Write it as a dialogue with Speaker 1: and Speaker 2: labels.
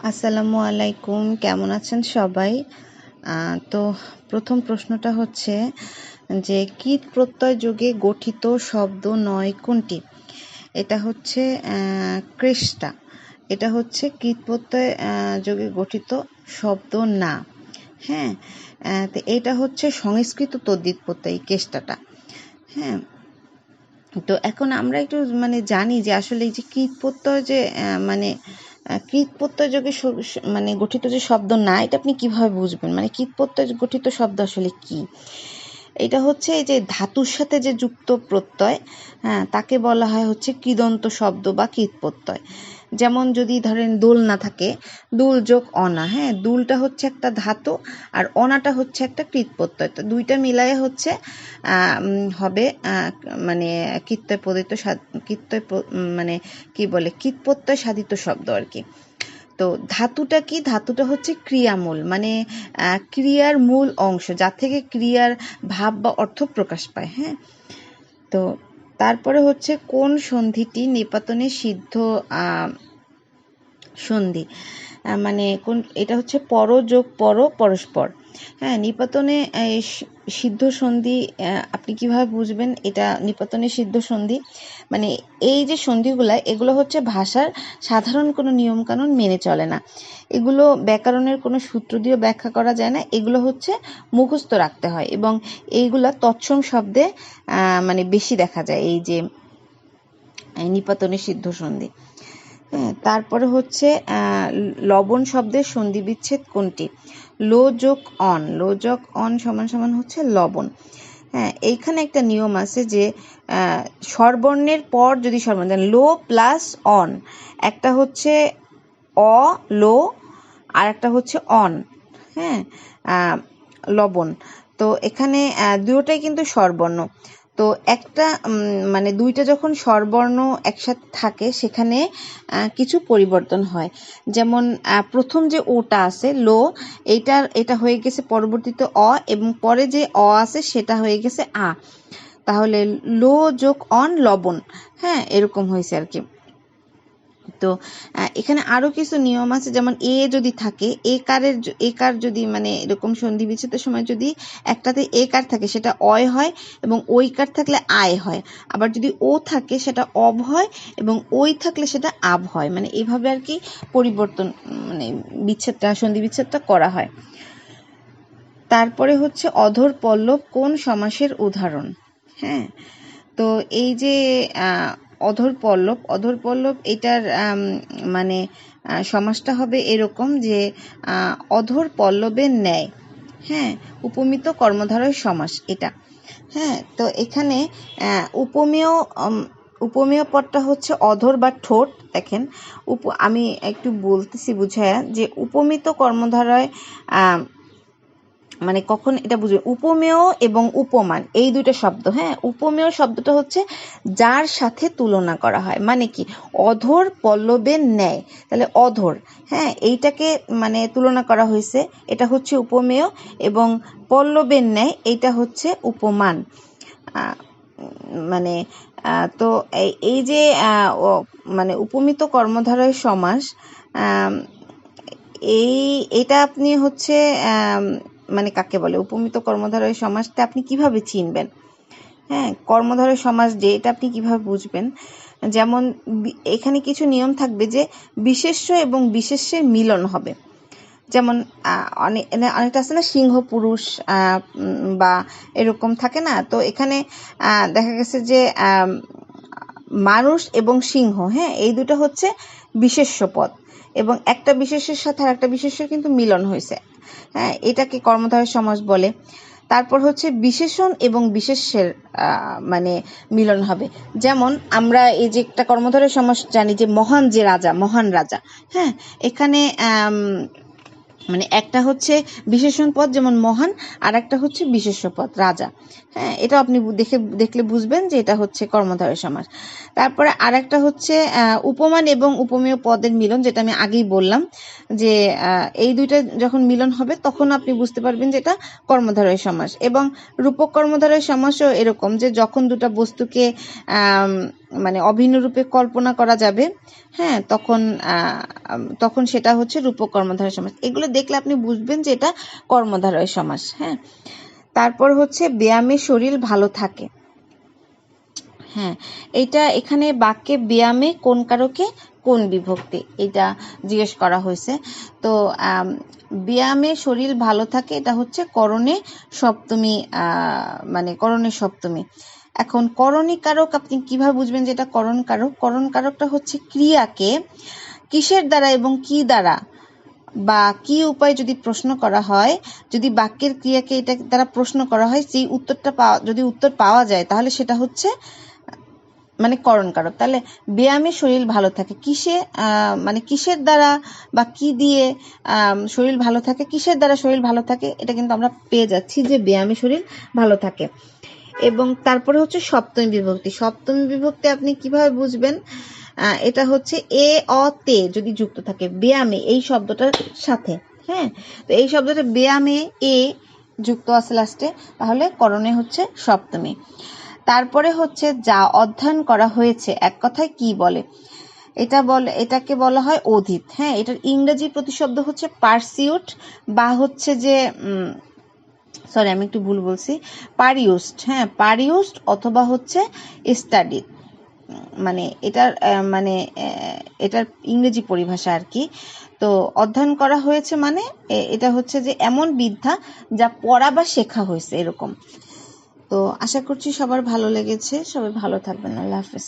Speaker 1: আসসালামু আলাইকুম, কেমন আছেন সবাই? তো প্রথম প্রশ্নটা হচ্ছে যে, কীট প্রত্যয় যোগে গঠিত শব্দ নয় কোনটি? এটা হচ্ছে কৃষ্টা এটা হচ্ছে কীট প্রত্যয় যোগে গঠিত শব্দ না। হ্যাঁ তো এটা হচ্ছে সংস্কৃত তদ্বিত প্রত্যয় কেষ্টাটা হ্যাঁ তো এখন আমরা একটু মানে জানি যে, আসলে এই যে কীট প্রত্যয় যে মানে আহ, কীট প্রত্যয় যোগে স- স- মানে গঠিত যে শব্দ না এটা আপনি কীভাবে বুঝবেন? মানে কীট প্রত্যয় গঠিত শব্দ আসলে কি? এটা হচ্ছে এই যে ধাতুর সাথে যে যুক্ত প্রত্যয় হ্যাঁ তাকে বলা হয় হচ্ছে কৃদন্ত শব্দ বা কীট প্রত্যয় যেমন যদি ধরেন দোল না থাকে, দুল যোগ অনা হ্যাঁ? দুলটা হচ্ছে একটা ধাতু আর অনাটা হচ্ছে একটা কৃত প্রত্যয় তো দুইটা মিলায়ে হচ্ছে হবে মানে কীর্তয় পদিত কীর্তয় মানে কি বলে কীট প্রত্যয় সাধিত শব্দ আর কি। তো ধাতুটা কি? ধাতুটা হচ্ছে ক্রিয়ামূল মানে ক্রিয়ার মূল অংশ যা থেকে ক্রিয়ার ভাব বা অর্থ প্রকাশ পায় হ্যাঁ? তো তারপরে হচ্ছে কোন সন্ধিটি নিপাতনে সিদ্ধ সন্ধি? মানে কোন, এটা হচ্ছে পর যোগ পর, পরস্পর। হ্যাঁ নিপাতনে সিদ্ধ সন্ধি আপনি কীভাবে বুঝবেন? এটা নিপাতনে সিদ্ধ সন্ধি। মানে এই যে সন্ধিগুলা, এগুলো হচ্ছে ভাষার সাধারণ কোনো নিয়মকানুন মেনে চলে না। এগুলো ব্যাকরণের কোনো সূত্র দিয়ে ব্যাখ্যা করা যায় না। এগুলো হচ্ছে মুখস্থ রাখতে হয় এবং এইগুলা তৎসম শব্দে মানে বেশি দেখা যায় এই যে নিপাতনে সিদ্ধ সন্ধি। হ্যাঁ তারপরে হচ্ছে লবণ শব্দের সন্ধি বিচ্ছেদ কোনটি? লো অন লো অন সমান সমান হচ্ছে লবণ। হ্যাঁ এইখানে একটা নিয়ম আছে যে স্বরবর্ণের পর যদি স্বরবর্ণ লো প্লাস অন, একটা হচ্ছে অ, লো আর একটা হচ্ছে অন হ্যাঁ লবণ। তো এখানে দুটোটাই কিন্তু স্বরবর্ণ। তো একটা মানে দুইটা যখন স্বরবর্ণ একসাথে থাকে, সেখানে কিছু পরিবর্তন হয়। যেমন প্রথম যে ওটা আছে, লো, এইটার, এটা হয়ে গেছে পরবর্তীতে অ, এবং পরে যে অ আছে, সেটা হয়ে গেছে আ। তাহলে লো যোগ অন লবণ হ্যাঁ এরকম হয়েছে আর কি। তো এখানে আরও কিছু নিয়ম আছে, যেমন এ যদি থাকে, এ কারের এ কার যদি মানে এরকম সন্ধি বিচ্ছেদের সময় যদি একটাতে এ কার থাকে, সেটা অয় হয় এবং ওই কার থাকলে আয় হয়। আবার যদি ও থাকে, সেটা অব হয় এবং ওই থাকলে সেটা আব হয়। মানে এভাবে আর কি পরিবর্তন মানে বিচ্ছেদটা, সন্ধি বিচ্ছেদটা করা হয়। তারপরে হচ্ছে অধর পল্লব কোন সমাসের উদাহরণ? হ্যাঁ তো এই যে অধর পল্লব। অধর পল্লব এটার মানে আহ, সমাসটা হবে এরকম যে অধর পল্লবের ন্যায়। হ্যাঁ উপমিত কর্মধারয় সমাস এটা। হ্যাঁ তো এখানে উপমেয় উপমেয় পদটা হচ্ছে অধর বা ঠোঁট। দেখেন উপ আমি একটু বলতেছি বুঝায়া যে উপমিত কর্মধারয় মানে কখন এটা বুঝবে? উপমেয় এবং উপমান, এই দুইটা শব্দ হ্যাঁ? উপমেয় শব্দটা হচ্ছে যার সাথে তুলনা করা হয়। মানে কি? অধর পল্লবের ন্যায়। তাহলে অধর হ্যাঁ? এইটাকে মানে তুলনা করা হয়েছে। এটা হচ্ছে উপমেয় এবং পল্লবের ন্যায় এইটা হচ্ছে উপমান। মানে তো এই যে মানে উপমিত কর্মধারয় সমাস এই, এটা আপনি হচ্ছে মানে কাকে বলে, উপমিত কর্মধারয় সমাজটা আপনি কীভাবে চিনবেন? হ্যাঁ কর্মধারয় সমাজ যে, এটা আপনি কীভাবে বুঝবেন? যেমন এখানে কিছু নিয়ম থাকবে যে, বিশেষ্য এবং বিশেষ্যের মিলন হবে। যেমন অনেক অনেকটা আছে না, সিংহ পুরুষ বা এরকম থাকে না? তো এখানে দেখা গেছে যে মানুষ এবং সিংহ হ্যাঁ এই দুটো হচ্ছে বিশেষ্য পদ। এবং একটা বিশেষের সাথে আর একটা বিশেষের কিন্তু মিলন হয়েছে। হ্যাঁ এটাকে কর্মধারয় সমাস বলে। তারপর হচ্ছে বিশেষণ এবং বিশেষের আহ, মানে মিলন হবে। যেমন আমরা এই যে একটা কর্মধারয় সমাস জানি যে মহান যে রাজা মহান রাজা হ্যাঁ এখানে আম, মানে একটা হচ্ছে বিশেষণ পদ যেমন মহান আর একটা হচ্ছে বিশেষ্য পদ, রাজা। হ্যাঁ এটা আপনি দেখে দেখলে বুঝবেন যে এটা হচ্ছে কর্মধারয় সমাস তারপরে আরেকটা হচ্ছে উপমান এবং উপমেয় পদের মিলন, যেটা আমি আগেই বললাম যে এই দুইটা যখন মিলন হবে, তখন আপনি বুঝতে পারবেন যে এটা কর্মধারয় সমাস এবং রূপক কর্মধারয় সমাসও এরকম যে যখন দুটো বস্তুকে মানে অভিন্ন রূপে কল্পনা করা যাবে হ্যাঁ তখন তখন সেটা হচ্ছে রূপক কর্মধারয় সমাস। এগুলো দেখলে আপনি বুঝবেন যে এটা কর্মধারয় সমাস হ্যাঁ। তারপর হচ্ছে ব্যায়ামে শরীর ভালো থাকে হ্যাঁ। এটা এখানে বাক্যে ব্যায়ামে কোন কারকে? কোন বিভক্তি এটা জিজ্ঞেস করা হয়েছে। তো ব্যায়ামে শরীর ভালো থাকে, এটা হচ্ছে করণে সপ্তমী মানে করণে সপ্তমী। এখন করণী কারক আপনি কীভাবে বুঝবেন যে এটা করণ কারক করণ কারকটা হচ্ছে ক্রিয়াকে কিসের দ্বারা এবং কি দ্বারা? বা কি উপায় যদি প্রশ্ন করা হয়, যদি বাক্যের ক্রিয়াকে এটা দ্বারা প্রশ্ন করা হয়, সেই উত্তরটা পাওয়া, যদি উত্তর পাওয়া যায়, তাহলে সেটা হচ্ছে মানে করণ কারক তাহলে ব্যায়ামে শরীর ভালো থাকে, কিসে মানে কিসের দ্বারা বা কি দিয়ে শরীর ভালো থাকে, কিসের দ্বারা শরীর ভালো থাকে, এটা কিন্তু আমরা পেয়ে যাচ্ছি যে ব্যায়ামে শরীর ভালো থাকে। এবং তারপরে হচ্ছে সপ্তমী বিভক্তি। সপ্তমী বিভক্তি আপনি কীভাবে বুঝবেন? এটা হচ্ছে এ, অ, তে যদি যুক্ত থাকে, ব্যায়ামে, এই শব্দটার সাথে হ্যাঁ? তো এই শব্দটা ব্যায়ামে, এ যুক্ত আছে লাস্টে তাহলে করণে হচ্ছে সপ্তমী। তারপরে হচ্ছে যা অধ্যয়ন করা হয়েছে, এক কথায় কি বলে? এটা বলে, এটাকে বলা হয় অধীত হ্যাঁ? এটার ইংরেজি প্রতিশব্দ হচ্ছে পারসিউট বা হচ্ছে যে সরি আমি একটু ভুল বলছি। পারিউস্ট হ্যাঁ পারিউস্ট অথবা হচ্ছে স্টাডিড মানে এটার মানে এটার ইংরেজি পরিভাষা আর কি। তো অধ্যয়ন করা হয়েছে মানে এটা হচ্ছে যে এমন বিদ্যা যা পড়া বা শেখা হয়েছে এরকম। তো আশা করছি সবার ভালো লেগেছে। সবাই ভালো থাকবেন। আল্লাহ হাফেজ।